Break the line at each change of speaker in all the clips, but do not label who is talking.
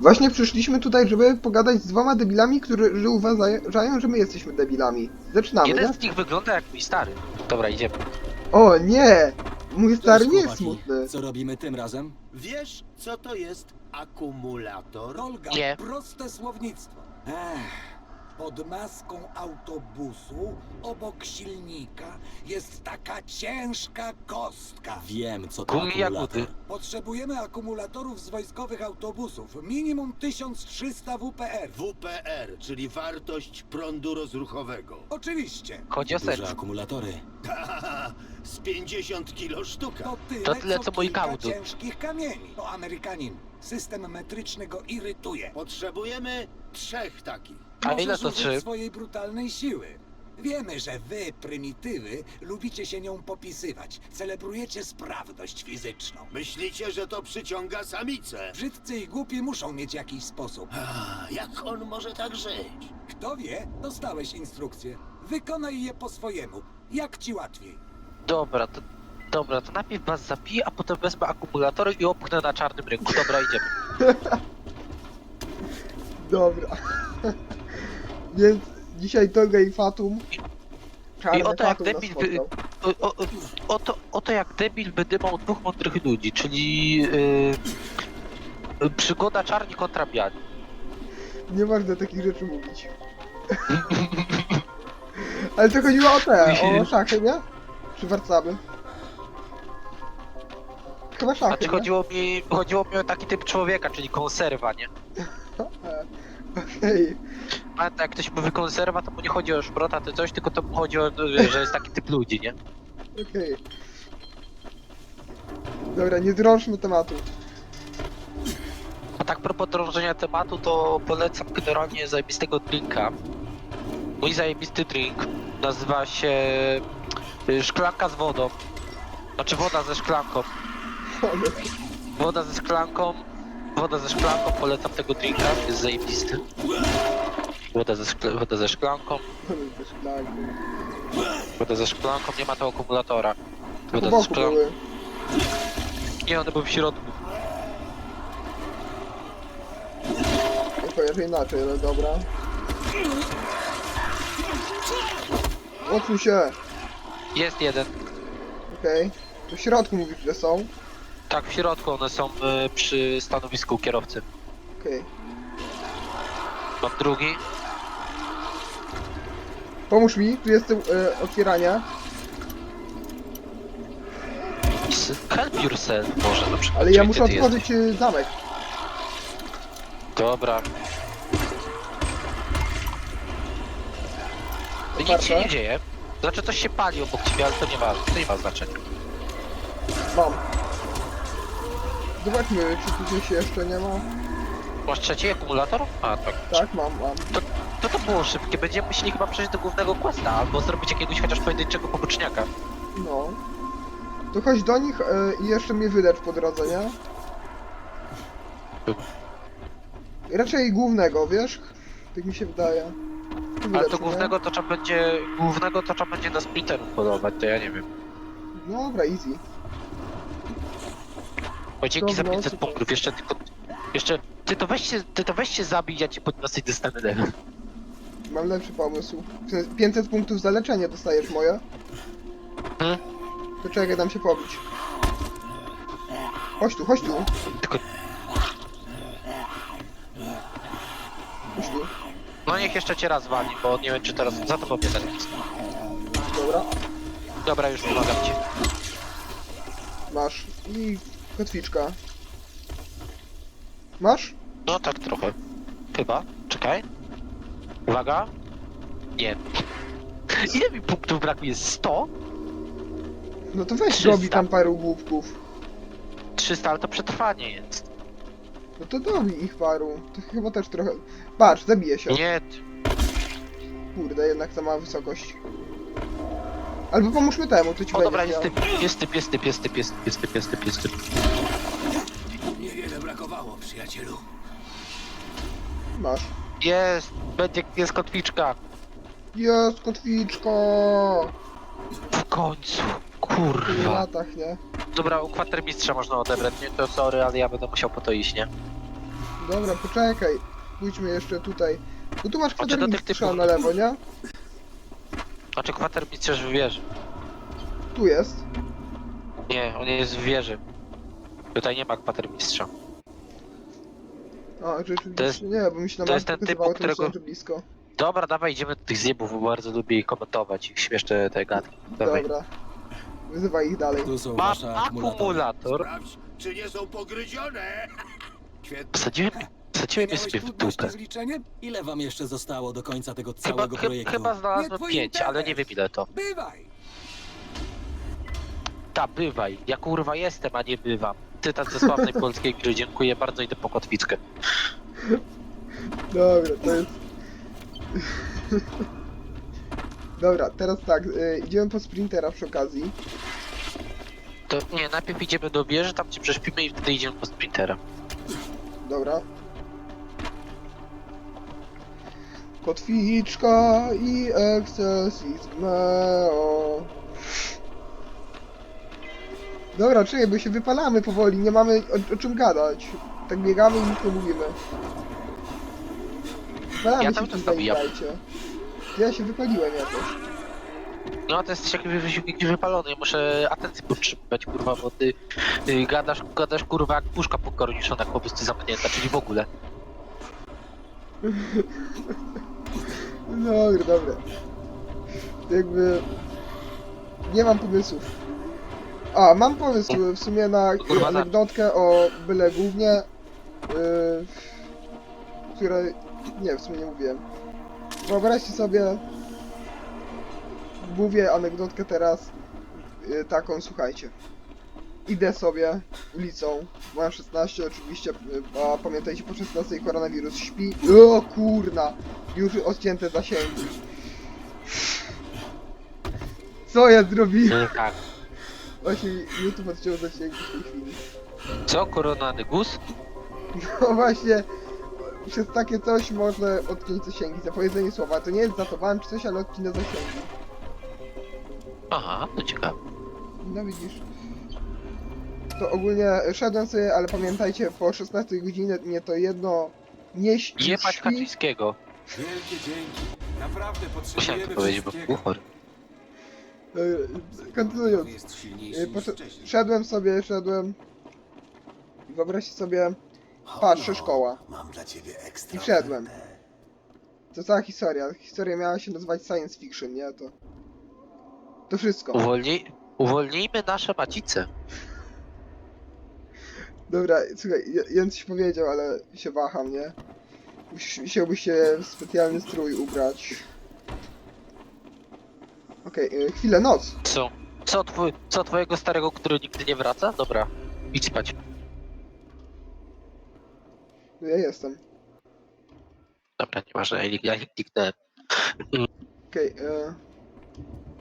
Właśnie przyszliśmy tutaj, żeby pogadać z dwoma debilami, którzy uważają, że my jesteśmy debilami. Zaczynamy,
Jeden
nie?
z nich wygląda jak mój stary. Dobra, idziemy.
O nie! Mój stary nie jest smutny.
Co robimy tym razem?
Wiesz, co to jest akumulator?
Olga,
Nie.
proste słownictwo. Ech, pod maską autobusu, obok silnika, jest taka ciężka kostka. Wiem, co to
Gumy
akumulator.
jagody.
Potrzebujemy akumulatorów z wojskowych autobusów. Minimum 1300 WPR.
WPR, czyli wartość prądu rozruchowego.
Oczywiście.
Chodzi o
Duże
sens.
akumulatory.
Z 50 kilo sztuka.
To tyle,
To tyle, co mój
kilka
kaudu.
ciężkich kamieni. To Amerykanin. System metryczny go irytuje.
Potrzebujemy trzech takich.
A ile
Możesz
to
użyć
trzy?
swojej brutalnej siły. Wiemy, że wy, prymitywy, lubicie się nią popisywać. Celebrujecie sprawność fizyczną.
Myślicie, że to przyciąga samicę?
Brzydcy i głupi muszą mieć jakiś sposób.
A, jak on może tak żyć?
Kto wie, dostałeś instrukcje. Wykonaj je po swojemu. Jak ci łatwiej.
Dobra, to... Dobra, to najpierw was zapiję, a potem wezmę akumulatory i opchnę na czarnym rynku. Dobra, idziemy.
Dobra. Więc dzisiaj Toga i Fatum.
I oto jak debil
spotkał.
O, o, oto, oto jak debil wydymał dwóch mądrych ludzi, czyli... Yy, przygoda czarni kontra biali.
Nie można takich rzeczy mówić. Ale to chodziło o te, o szachy, nie? Czy warcaby? Chyba szachy,
Znaczy chodziło mi, chodziło mi o taki typ człowieka, czyli konserwa, nie?
Okej.
A jak ktoś mówi konserwa, to mu nie chodzi o szprota, to coś, tylko to mu chodzi o, że jest taki typ ludzi, nie?
Okej. Dobra, nie drążmy tematu.
A tak propos drążenia tematu, to polecam generalnie zajebistego drinka. Mój zajebisty drink nazywa się y, szklanka z wodą. Znaczy woda ze szklanką. Woda ze szklanką. Woda ze szklanką, polecam tego drinka, jest zajebisty. Woda ze, szkle, woda ze szklanką, woda ze szklanką, nie ma to akumulatora. Woda ze
boku
szklanką.
były.
Nie, one były w środku.
Nie kojarzę inaczej, ale dobra. Odsuń się.
Jest jeden.
Okej. Tu w środku mówisz, że są.
Tak, w środku one są y, przy stanowisku kierowcy.
Okej.
Mam drugi.
Pomóż mi, tu jest tył, e, otwierania.
S- Help yourself może na przykład.
Ale ja
Czyli
muszę
ty, ty
otworzyć e, zamek.
Dobra. Nic się
Otwarte.
nie dzieje. Znaczy coś się pali obok ciebie, ale to nie ma, to nie ma znaczenia.
Mam. Zobaczmy, czy tu coś jeszcze nie ma.
Masz trzeci akumulator? A tak.
Tak, mam, mam.
To, to to było szybkie. Będziemy musieli chyba przejść do głównego questa, albo zrobić jakiegoś chociaż pojedynczego poboczniaka.
No. To chodź do nich e, i jeszcze mnie wylecz po drodze, nie? Raczej głównego, wiesz? Tak mi się wydaje.
Ale
wylecz
to
mnie.
głównego to trzeba będzie. Głównego to trzeba będzie na splitterów polować, to ja nie wiem.
Dobra, easy.
O dzięki za
Dobra,
500
super.
punktów, jeszcze tylko. Jeszcze. Ty to weźcie, ty to weźcie zabij, ja ci podniosę i dostanę level.
Mam lepszy pomysł. Przez 500 punktów za leczenie dostajesz moje.
Hmm?
To czekaj, dam się pobić. Chodź tu, chodź tu.
Tylko.
Chodź tu.
No niech jeszcze cię raz wali, bo nie wiem czy teraz za to mnie ten.
Dobra,
Dobra, już pomagam ci.
masz. I kotwiczka. Masz?
No tak trochę. Chyba. Czekaj. Uwaga. Nie. Ile mi punktów brakuje? 100?
No to weź
300.
robi tam paru głupków.
300, ale to przetrwanie jest.
No to dobij ich paru. To chyba też trochę... Patrz, zabije się.
Nie.
Kurde, jednak za mała wysokość. Albo pomóżmy temu, to ci
O
będzie
dobra, jest typ, jest typ, jest typ, jest typ, jest typ, jest typ, jest typ, jest typ.
Niewiele brakowało, przyjacielu.
Masz.
Jest, będzie, jest kotwiczka.
Jest kotwiczka!
W końcu.
W
Kurwa.
latach, nie?
Dobra, u kwatermistrza można odebrać, nie? To sorry, ale ja będę musiał po to iść, nie?
Dobra, poczekaj. Pójdźmy jeszcze tutaj. No tu masz
Chodźcie do tych
kwatermistrza
typów.
na lewo, nie?
Znaczy kwatermistrz w wieży.
Tu jest.
Nie, on jest w wieży. Tutaj nie ma kwatermistrza.
A, rzeczywiście
To jest-
nie, bo mi się na
to jest
mapie
ten typ,
pokazywało,
u
to
którego-
myślałem, że blisko.
Dobra, dawaj, idziemy do tych zjebów, bo bardzo lubię ich komentować, ich śmieszne te gadki. Dawaj.
Dobra. Wyzywaj ich dalej.
Tu są
Mam
wasze akumulatory.
akumulator.
Sprawdź, czy nie są pogryzione. Świetnie.
Wsadziłem, je
Miałeś
sobie w dupę.
z liczeniem?
Ile wam jeszcze zostało do końca tego
Chyba,
całego
chy,
projektu?
chyba
Nie
znalazłem
twój
pięć, ale nie wiem ile to.
Bywaj!
Ta, bywaj. Ja kurwa jestem, a nie bywam. Cytat ze sławnej polskiej gry. Dziękuję bardzo, idę po kotwickę.
Dobra, to jest... Dobra, teraz tak, y, idziemy po sprintera przy okazji.
To nie, najpierw idziemy do wieży, tam cię prześpimy i wtedy idziemy po sprintera.
Dobra. Kotwiczka i ekscesizmeo. Dobra, czekaj, bo się wypalamy powoli, nie mamy o, o czym gadać. Tak biegamy i nic nie mówimy. Wypalamy
Ja
się
tam też zabijam.
zajmijcie. Ja się wypaliłem jakoś.
No, to jesteś jakiś wysiłek wypalony, muszę atencję podtrzymywać, kurwa, bo ty, ty gadasz, gadasz, kurwa, jak puszka pokorniszona, jak po prostu zamknięta, czyli w ogóle.
Dobra, dobra. Jakby... Nie mam pomysłów. A, mam pomysł w sumie na
Kurwa,
anegdotkę o byle głównie, yy, które... Nie, w sumie nie mówiłem. Wyobraźcie sobie... Mówię anegdotkę teraz yy, taką, słuchajcie. Idę sobie ulicą, mam 16 oczywiście, yy, a pamiętajcie po 16 koronawirus śpi. O kurna! Już odcięte zasięgi. Co ja zrobiłem?
No, tak.
Właśnie YouTube odciął zasięgi w tej chwili.
Co, koronany gus?
No właśnie, przez takie coś można odciąć zasięgi. Za powiedzenie słowa. To nie jest zatowałem czy coś, ale odcina zasięgi.
Aha, to ciekawe.
No widzisz. To ogólnie szedłem sobie, ale pamiętajcie, po 16 godzinie nie to jedno nie ś-
Jebać
śpi.
Kaczyńskiego.
Wielkie dzięki. Naprawdę
Musiałem
potrzebujemy
to powiedzieć, bo
wszystkiego.
był chory.
E, Kontynuując.
Jest
E,
niż wcześniej.
Szedłem sobie, szedłem. I Wyobraźcie sobie, patrzę szkoła.
Mam dla ciebie ekstra.
I wszedłem. To cała historia. Historia miała się nazywać science fiction, nie? To. To wszystko.
Uwolnij, uwolnijmy nasze macice.
Dobra, słuchaj, ja- Jens coś powiedział, ale się waham, nie? Musiałbyś się w specjalny strój ubrać. Okej, y, chwilę, noc.
Co? Co, twój, co twojego starego, który nigdy nie wraca? Dobra, idź spać.
No ja jestem.
Dobra, nieważne, ja, kliknąłem.
Okej, y,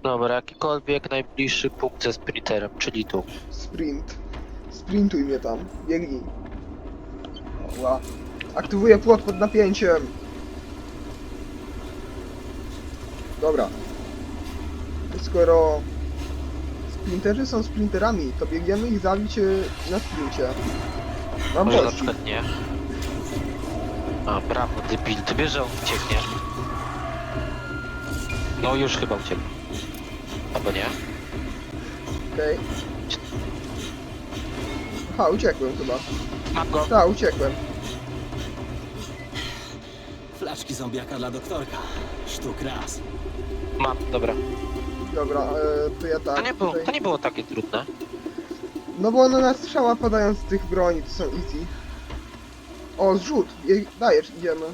Dobra, jakikolwiek najbliższy punkt ze sprinterem, czyli tu.
sprint. Sprintuj mnie tam, biegnij. Oła. Aktywuję płot pod napięciem. Dobra. Skoro sprinterzy są sprinterami, to biegniemy ich zabić y, na sprincie. Mam
Może na przykład nie. A, brawo, debil, ty wiesz, że on ucieknie. No już chyba uciekł. Albo nie?
Okej. Aha, uciekłem chyba.
Mam go.
Tak, uciekłem.
Flaszki zombiaka dla doktorka. Sztuk raz.
Mam, dobra.
Dobra, e, to ja tak.
To nie, było,
tutaj-
to nie było takie trudne.
No bo one na strzała padają z tych broni, to są easy. O, zrzut! Je- Dajesz, idziemy.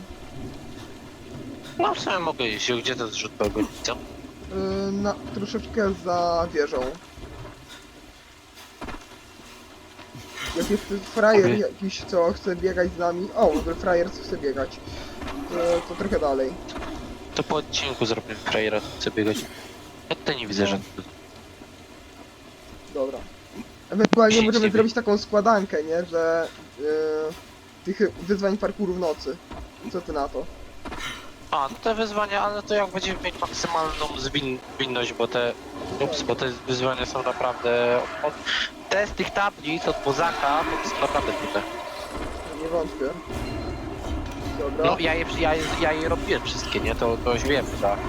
No w sumie mogę iść, gdzie to zrzut był widzę.
E, na, troszeczkę za wieżą. Jak jest frajer
Okej.
jakiś, co chce biegać z nami. O, w ogóle frajer co chce biegać. To, to trochę dalej.
To po odcinku zrobimy frajera, chcę biegać. Ja tutaj nie widzę żadnego.
Dobra. Ewentualnie
Siedź
możemy
sobie.
zrobić taką składankę, nie? Że e, tych wyzwań parkouru w nocy. Co ty na to?
A, no te wyzwania, ale to jak będziemy mieć maksymalną zwin zwinność, bo te... Ups, bo te wyzwania są naprawdę... Od, te z tych tablic od Bozaka to są naprawdę trudne.
Wątpię. Dobra,
No ja je, ja, je, ja je robiłem wszystkie, nie? To, to już wiem, tak.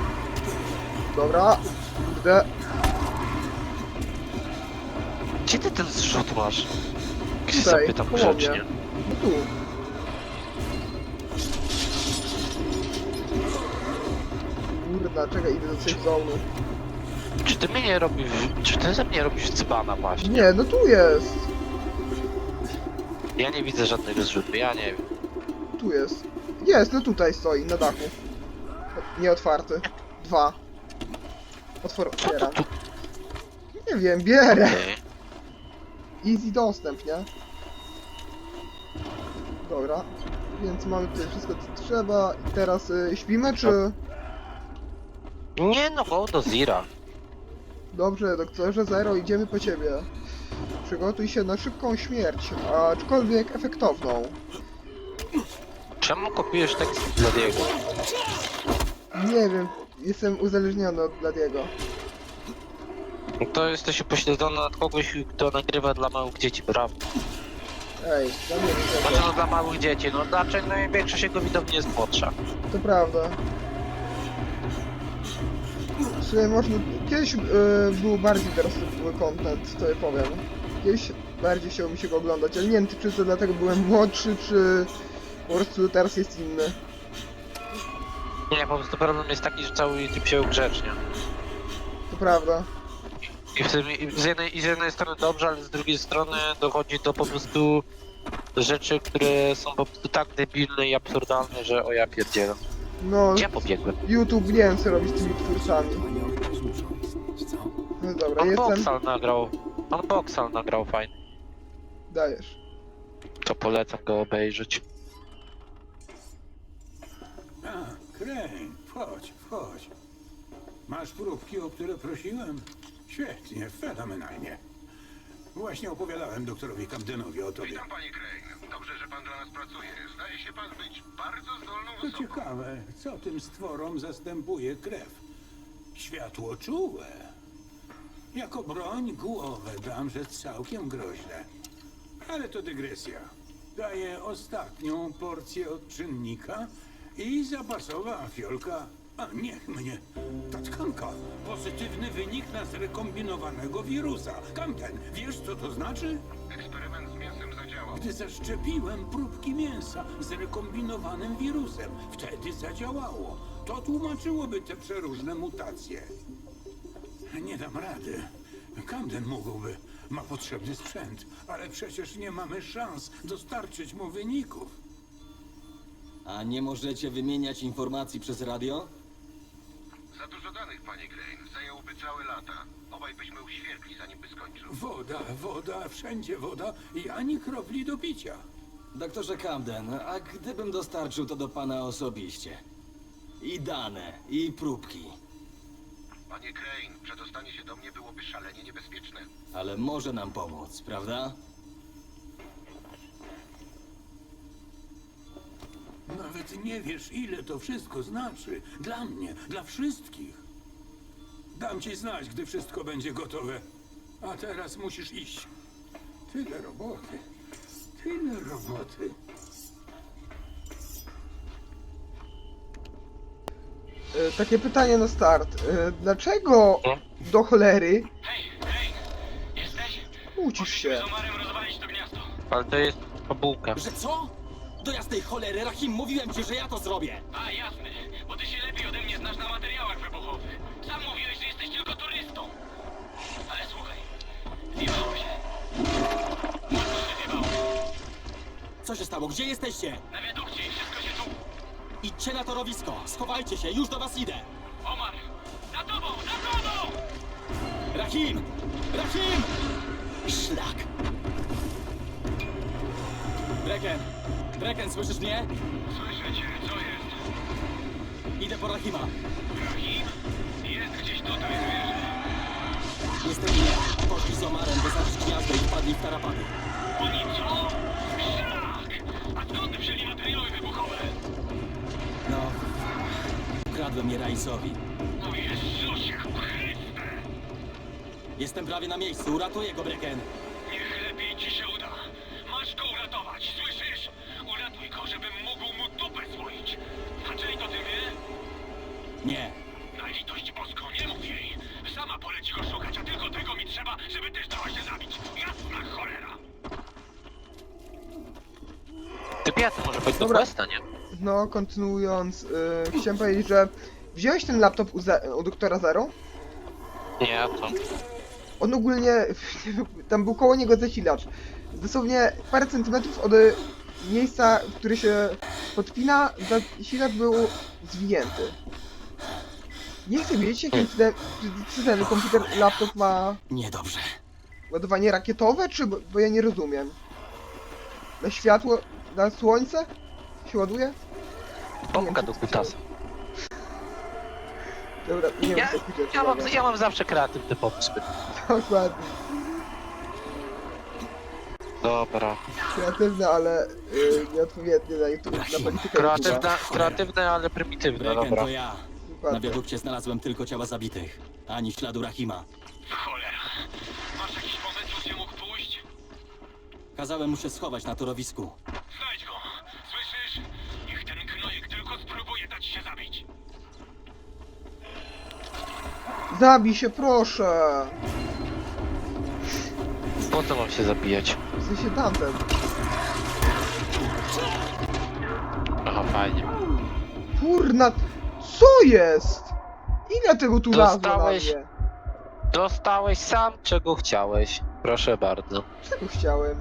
dobra. Kurde.
Gdzie ty ten zrzut masz? Gdzie
Tutaj,
zapytam
koło mnie.
grzecznie.
No tu. Czekaj, idę do safe zone'u.
Czy ty mnie nie robisz, czy ty ze mnie robisz cybana właśnie?
Nie, no tu jest.
Ja nie widzę żadnego zrzutu, ja nie wiem.
Tu jest. Jest, no tutaj stoi, na dachu. Nieotwarty. Dwa. Otwor...
Tu?
Nie wiem, bierę.
Okej.
Easy dostęp, nie? Dobra. Więc mamy tutaj wszystko co trzeba. I teraz y, śpimy, czy...
Nie no, go do Zira.
Dobrze, doktorze Zero, idziemy po ciebie. Przygotuj się na szybką śmierć, aczkolwiek efektowną.
Czemu kopiujesz tekst dla Diego?
Nie wiem, jestem uzależniony od Bladiego.
To jesteś upośledzony nad kogoś, kto nagrywa dla małych dzieci, prawda?
Ej, dla mnie nie
Znaczy
tego.
no dla małych dzieci, no dlaczego no, większość jego widowni jest młodsza?
To prawda. Sumie można... Kiedyś y, był bardziej dorośły content, to ja powiem. Kiedyś bardziej chciało mi się go oglądać, ale nie wiem, czy to dlatego byłem młodszy, czy po prostu teraz jest inny.
Nie, po prostu problem jest taki, że cały YouTube się ugrzecznia.
To prawda.
I, w tym, i, z jednej, I z jednej strony dobrze, ale z drugiej strony dochodzi do po prostu rzeczy, które są po prostu tak debilne i absurdalne, że o ja pierdzielę.
No,
Gdzie ja pobiegłem?
YouTube nie wiem co robi z tymi twórcami. No dobra,
Pan
jestem...
Boxal nagrał. Pan Boxal nagrał fajnie.
Dajesz.
To polecam go obejrzeć.
A, Crane, wchodź, wchodź. Masz próbki, o które prosiłem? Świetnie, fenomenalnie. Właśnie opowiadałem doktorowi Camdenowi o tobie.
Witam panie Crane. Dobrze, że pan dla nas pracuje. Zdaje się pan być bardzo zdolną
To
osobą.
ciekawe, co tym stworom zastępuje krew? Światło czułe. Jako broń głowę dam, że całkiem groźne. Ale to dygresja. Daję ostatnią porcję odczynnika i zapasowa fiolka. A niech mnie. Ta tkanka. Pozytywny wynik na zrekombinowanego wirusa. Kamten, wiesz co to znaczy?
Eksperyment z mięsem zadziałał.
Gdy zaszczepiłem próbki mięsa z rekombinowanym wirusem, wtedy zadziałało. To tłumaczyłoby te przeróżne mutacje. Nie dam rady. Camden mógłby. Ma potrzebny sprzęt, ale przecież nie mamy szans dostarczyć mu wyników.
A nie możecie wymieniać informacji przez radio?
Za dużo danych, panie Crane. Zająłby całe lata. Obaj byśmy uświerkli, zanim by skończył.
Woda, woda, wszędzie woda i ani kropli do picia.
Doktorze Camden, a gdybym dostarczył to do pana osobiście? I dane, i próbki.
Panie Crane, przedostanie się do mnie byłoby szalenie niebezpieczne.
Ale może nam pomóc, prawda?
Nawet nie wiesz, ile to wszystko znaczy. Dla mnie, dla wszystkich. Dam ci znać, gdy wszystko będzie gotowe. A teraz musisz iść. Tyle roboty. Tyle roboty.
E, takie pytanie na start. E, dlaczego
No.
do cholery
Hej, Crane! Jesteś?
kłócisz się?
Omarem rozwalić to gniazdo.
Ale to jest fabułka.
Że co? Do jasnej cholery, Rahim, mówiłem ci, że ja to zrobię!
A, jasne. Bo ty się lepiej ode mnie znasz na materiałach wybuchowych. Sam mówiłeś, że jesteś tylko turystą. Ale słuchaj, zjebało się. Mocno się zjebało.
Co się stało? Gdzie jesteście?
Na wiadukcie i wszystko się tu.
Idźcie na torowisko! Schowajcie się, już do was idę!
Omar! Za tobą, za tobą!
Rahim! Rahim! Szlak! Breken! Breken, słyszysz mnie?
Słyszę cię, co jest?
Idę po Rahima.
Rahim? Jest gdzieś tutaj, wiesz?
Niestety nie. Poszli z Omarem wysadzić gniazdo i wpadli w tarapaty.
Oni co? Szlak! A skąd wzięli materiały wybuchowe?
No, ukradłem je Raisowi.
O Jezusie Chryste!
Jestem prawie na miejscu, uratuję go, Breken.
No, kontynuując, yy, chciałem powiedzieć, że wziąłeś ten laptop u, Ze- u doktora Zero?
Nie, a co?
On ogólnie, tam był koło niego zasilacz. Dosłownie parę centymetrów od y, miejsca, w które się podpina, zasilacz był zwinięty. Nie chcę wiedzieć, jakim cudem, czy- ten komputer, laptop ma
Niedobrze.
ładowanie rakietowe, czy, bo, bo ja nie rozumiem. Na światło, na słońce się ładuje?
Pompka do kutasa.
Dobra, nie wiem,
Ja,
co pójdzie.
ja, mam, ja mam zawsze kreatywne pomysły.
Dokładnie.
Dobra.
Kreatywne, ale y, nieodpowiednie na YouTube, na politykę
Kreatywne,
YouTube'a.
kreatywne ale prymitywne,
Reken
dobra.
to ja. Na
Dokładnie.
wiadukcie znalazłem tylko ciała zabitych. Ani śladu Rahima.
Cholera. Masz jakiś pomysł, gdzie mógł pójść?
Kazałem mu się schować na torowisku.
Znajdź go. Się zabić.
Zabij się, proszę!
Po co mam się zabijać?
W sensie tamten.
Aha, fajnie.
Kurna, co jest? Ile tego tu lazło na
Dostałeś-
mnie?
Dostałeś sam, czego chciałeś. Proszę bardzo.
Czego chciałem?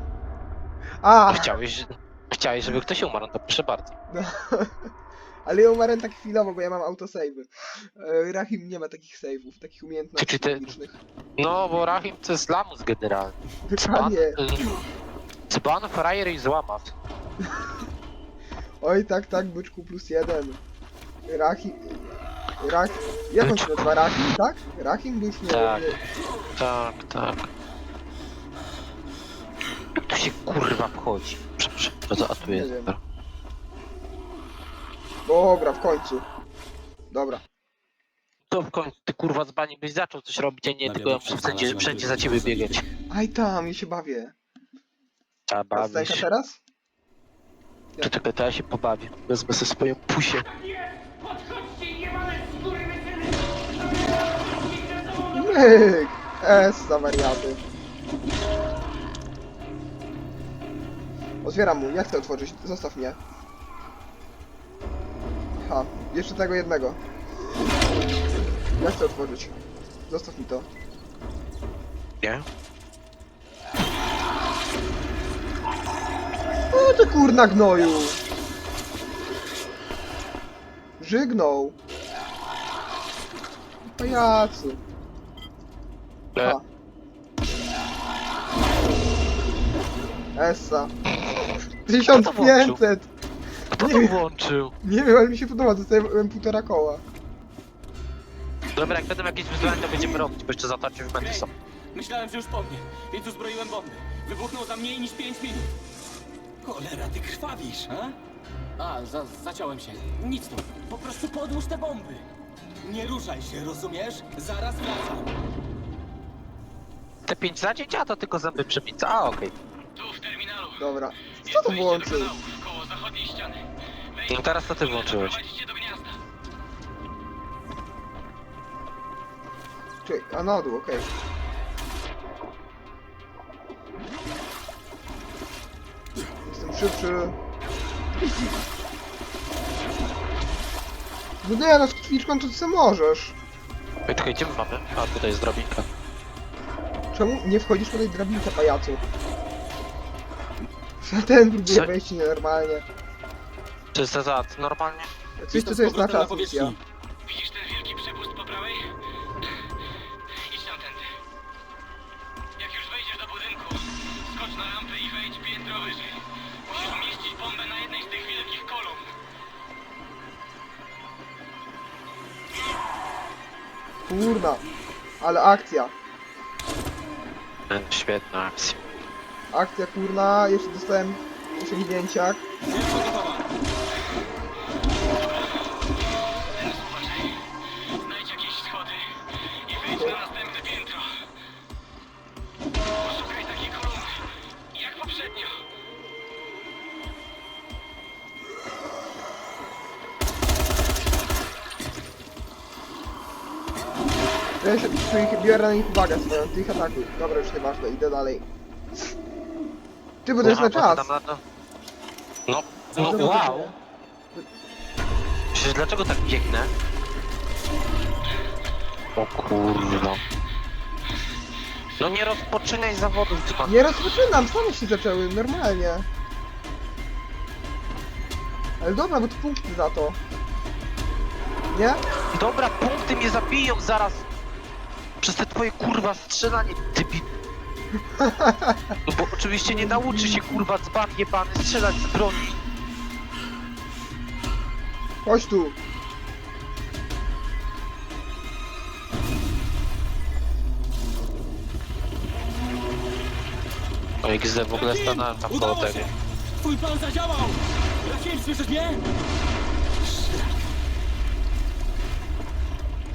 A,
Chciałeś, chciałeś, żeby ktoś umarł, to proszę bardzo.
Ale ja umarłem tak chwilowo, bo ja mam autosave'y. E, Rahim nie ma takich save'ów, takich umiejętności
Czy ty-
logicznych.
No, bo Rahim to jest lamus generalnie. Dzban, y, dzban, frajer i złamacz.
Oj, tak, tak, byczku plus jeden. Rahim... Rach... Jak on się nazywa? Rahim, tak? Rahim był już nie...
Tak. Tak, tak. Jak tu się kurwa wchodzi? Przepraszam, co, a tu
Nie
jest.
wiem.
dobra.
Dobra, w końcu. Dobra.
To w końcu ty kurwa z bani byś zaczął coś robić, a nie
Na
tylko ja
wiadukcie
wszędzie, wszędzie
tylko
za ciebie biegać.
Aj tam, ja się bawię.
A bawisz.
Stęka teraz?
To tylko to ja się pobawię. Wezmę sobie swoją pusię.
Podchodźcie, nie mamy skóry
Myk! Es, za wariaty. Otwieram mu, nie chcę otworzyć, zostaw mnie. Ha, jeszcze tego jednego. Ja chcę otworzyć. Zostaw mi to.
Nie?
O ty kurna gnoju! Żygnął. Pajacu.
E,
Ha. Essa. 1500!
Kto
nie
to
wiem.
włączył?
Nie wiem, ale mi się podoba, dostałem półtora koła.
Dobra, jak będą jakieś wyzwania, to będziemy robić, bo jeszcze zatarcie w będzie są.
Myślałem, że już po mnie, więc uzbroiłem bomby. Wybuchnął za mniej niż 5 minut.
Cholera, ty krwawisz!
A? A, za, zaciąłem się. Nic tu. Po prostu podłóż te bomby.
Nie ruszaj się, rozumiesz? Zaraz wracam.
Te 5 za dzień, a to tylko zęby przebica. A, okej.
Tu w terminalu.
Dobra. Co to włączył?
No teraz to ty włączyłeś.
Czekaj, a na dół, okej. Jestem szybszy. No nie, no z chwileczką to ty możesz.
Ej, tylko gdzie my mamy? A tutaj jest drabinka.
Czemu nie wchodzisz po tej drabince, pajacu? Na ten próbuję
Co?
wejść
normalnie. 300 zat, normalnie.
300 to jest na czas.
Widzisz ten wielki przypust po prawej? Idź tam tędy. Jak już wejdziesz do budynku, skocz na rampę i wejdź piętro wyżej. Musisz umieścić bombę na jednej z tych wielkich kolumn.
Kurna, ale akcja.
E, świetna akcja.
Akcja kurna, jeszcze dostałem
8.
Ja się ich biorę na nich uwagę swoją, ty ich atakuj. Dobra, już nieważne, idę dalej. Ty, bo to jest na czas.
No, No
Dobra,
wow. Przecież dlaczego tak biegnę? O kurwa. No nie rozpoczynaj zawodów, dzban.
Nie rozpoczynam, same się zaczęły, normalnie. Ale dobra, bo to punkty za to. Nie?
Dobra, punkty mnie zabiją zaraz. Przez te twoje kurwa strzelanie, typi. No bo oczywiście nie nauczy się kurwa dzban jebany strzelać z broni.
Chodź tu.
O XZ w ogóle stanąłem tam koło
Udało
tego.
się! Twój plan zadziałał! Rahim, słyszysz mnie?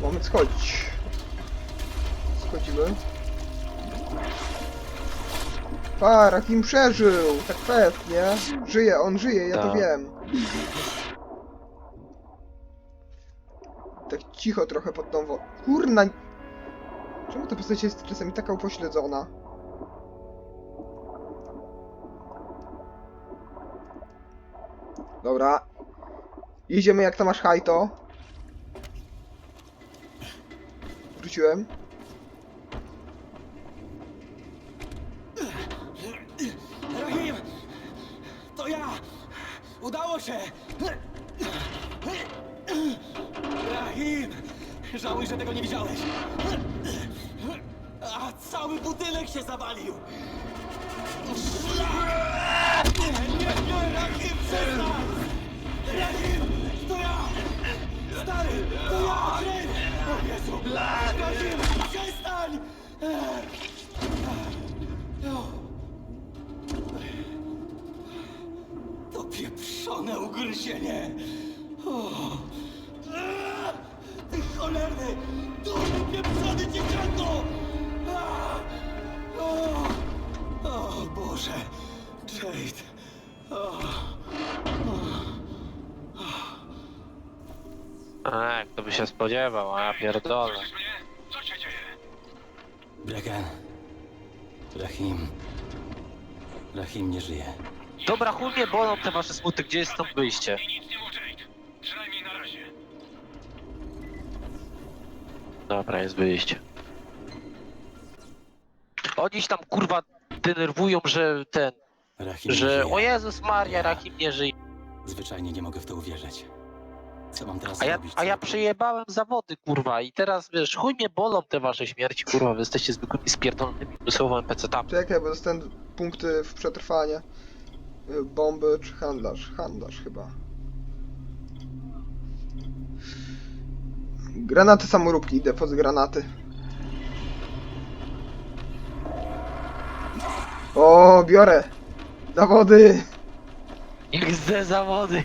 Mamy schodzić. Schodzimy. Pa, Rakim przeżył! Tak fest, nie? Żyje, on żyje, ja to
Tak.
wiem. Tak cicho trochę pod tą wodą. Kurna! Czemu ta postać jest czasami taka upośledzona? Dobra. Idziemy jak tam masz hajto. Wróciłem.
Się! Rahim! Żałuj, że tego nie widziałeś! A cały budynek się zawalił! Nie, nie! Rahim, przestań! Rahim! To ja! Stary! To ja! Rahim! O Jezu! Rahim! Przestań! Pieprzone ugryzienie! O. Eee! Ty cholerny! Durny pieprzony dzieciaku! A! O. o Boże! Jade! O.
A, jak to by się spodziewał, a ja pierdolę.
Słyszysz mnie? Co się dzieje?
Bregan. Rahim. Rahim nie żyje.
Dobra, chuj mnie bolą te wasze smuty, gdzie jest stąd wyjście?
I nic nie mów, Jade. Przynajmniej na razie.
Dobra, jest wyjście. Oni się tam kurwa denerwują, że ten,
Rahim
że o Jezus Maria, Rahim nie żyje.
Zwyczajnie nie mogę w to uwierzyć. Co mam teraz
A ja,
zrobić?
a ja
co?
przejebałem zawody, kurwa, i teraz wiesz, chuj mnie bolą te wasze śmierci, kurwa, wy jesteście zwykłymi spierdolonymi umysłowymi pecetami.
Czekaj, bo dostałem punkty w przetrwanie. Y, Bomby czy handlarz? Handlarz chyba. Granaty samoróbki, idę pod granaty. O, biorę! Zawody!
XD zawody!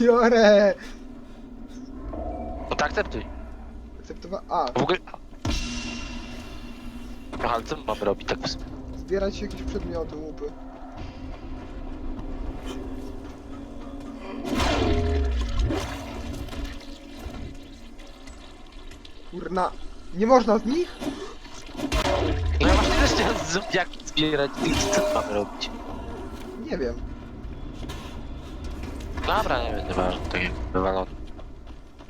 Biorę!
No tak akceptuj.
Akceptowa... A,
W ogóle... Aha, ale co my mamy robić tak w sumie?
zbierać jakieś przedmioty, łupy. Kurna, nie można z nich?
No ja właśnie też chciałem zombiaki zbierać, co my mamy robić?
Nie wiem.
Dobra, nie wiem, nieważne, tak jak wywalone.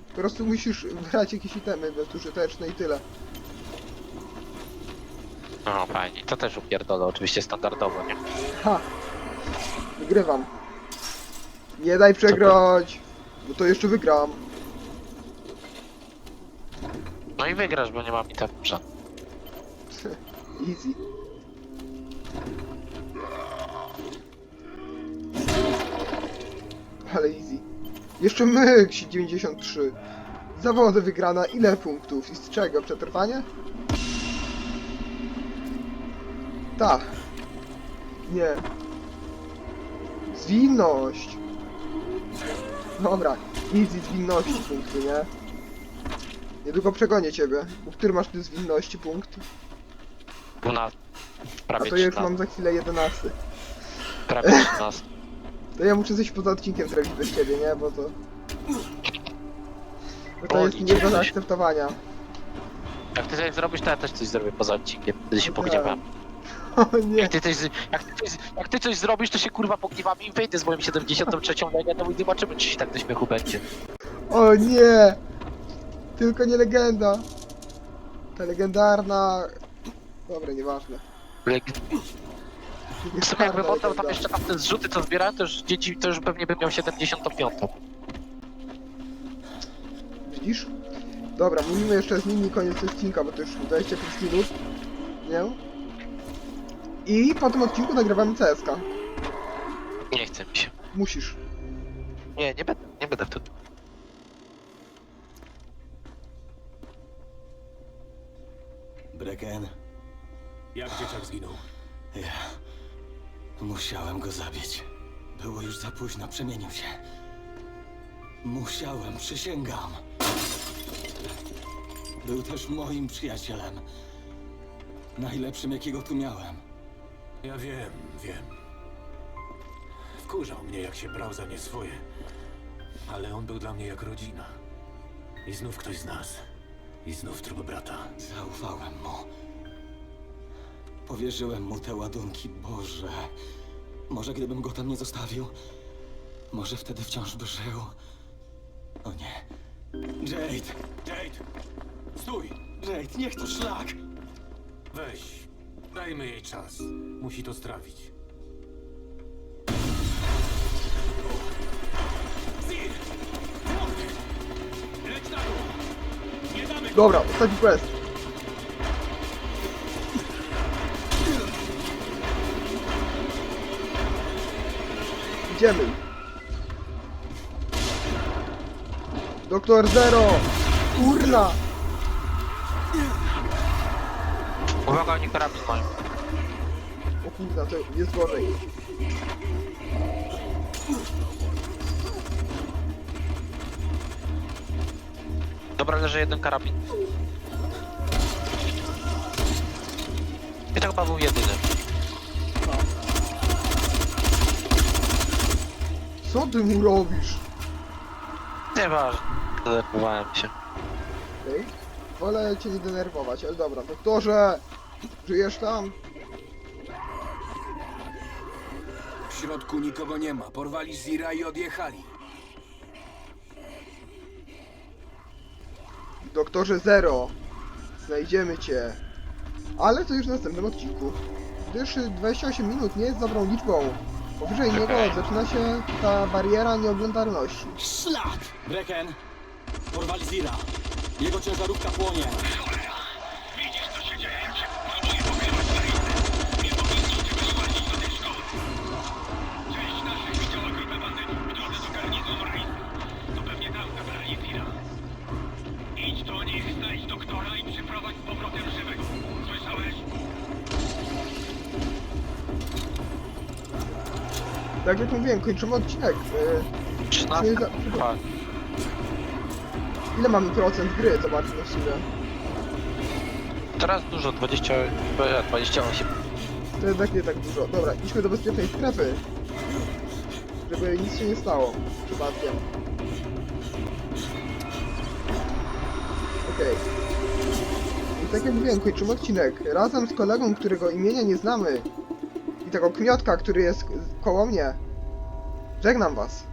Po prostu musisz brać jakieś itemy bezużyteczne i tyle.
No fajnie, to też upierdolę, oczywiście standardowo, nie?
Ha! Wygrywam. Nie daj przegrać! Bo to jeszcze wygram.
No i wygrasz, bo nie mam i tak.
Easy. Ale easy. Jeszcze myk 93. Zawody wygrana. Ile punktów? I z czego? Przetrwanie? Tak. Nie. Zwinność. Dobra. Easy zwinności punkty, nie? Niedługo przegonię ciebie. U który masz ty zwinności punkt?
12.
A
Prawie
to ja już
13.
mam za chwilę 11.
Prawie 13.
To ja muszę coś poza odcinkiem zrobić bez ciebie, nie? Bo to... Bo to
Boli
jest
cię
nie do
coś.
zaakceptowania.
Jak ty coś zrobisz, to ja też coś zrobię poza odcinkiem. Wtedy się
No
pogniewam.
O nie.
Jak ty, coś, jak, ty coś, jak ty coś zrobisz, to się kurwa pogniewamy i wyjdę z moim 73 legendą i zobaczymy, czy się tak do śmiechu będzie.
O nie! Tylko nie legenda. Ta legendarna... Dobra, nieważne.
Leg- W sumie jakbym
Legendarna
oddał tam
legenda.
jeszcze tam te zrzuty, co zbierałem, to już dzieci, to już pewnie bym miał 75.
Widzisz? Dobra, mówimy jeszcze z nimi koniec odcinka, bo to już 25 minut. Nie? I po tym odcinku nagrywamy CSK.
Nie chce mi się.
Musisz.
Nie, nie będę, nie będę wtedy.
Breken,
Jak dzieciak zginął?
ja musiałem go zabić. Było już za późno, przemienił się. Musiałem, przysięgam. Był też moim przyjacielem. Najlepszym, jakiego tu miałem.
Ja wiem, wiem. Wkurzał mnie, jak się brał za nie swoje. Ale on był dla mnie jak rodzina. I znów ktoś z nas. I znów trup brata.
Zaufałem mu. Powierzyłem mu te ładunki, Boże. Może gdybym go tam nie zostawił, może wtedy wciąż by żył. O nie. Jade!
Jade! Stój!
Jade, niech to szlak!
Weź. Dajmy jej czas. Musi to strawić.
Dobra, ostatni quest. Idziemy. Doktor Zero! Kurna!
Uwaga, oni karabin mają.
O kurna, to jest gorzej.
Dobra, leży jeden karabin. I to chyba był jedyny.
Co ty mu robisz?
Nieważne. Zdenerwowałem się.
Okej. Wolę cię nie denerwować, ale dobra. Doktorze! Żyjesz tam?
W środku nikogo nie ma. Porwali Zira i odjechali.
Doktorze Zero! Znajdziemy cię. Ale to już w następnym odcinku. Gdyż 28 minut nie jest dobrą liczbą. Powyżej niego zaczyna się ta bariera nieoglądalności.
Szlak! Breken! Porwali Zira. Jego ciężarówka płonie.
Widzisz,
Tak jak mówiłem, kończymy odcinek.
13.
Nie za-
Tak.
ile mamy procent gry? Zobaczmy w sumie.
Teraz dużo, 20, e, 28.
To jednak nie tak dużo. Dobra, idźmy do bezpiecznej strefy. Żeby nic się nie stało przypadkiem. Okej. I tak jak mówiłem, kończymy odcinek. Razem z kolegą, którego imienia nie znamy. I tego kniotka, który jest koło mnie. Żegnam was.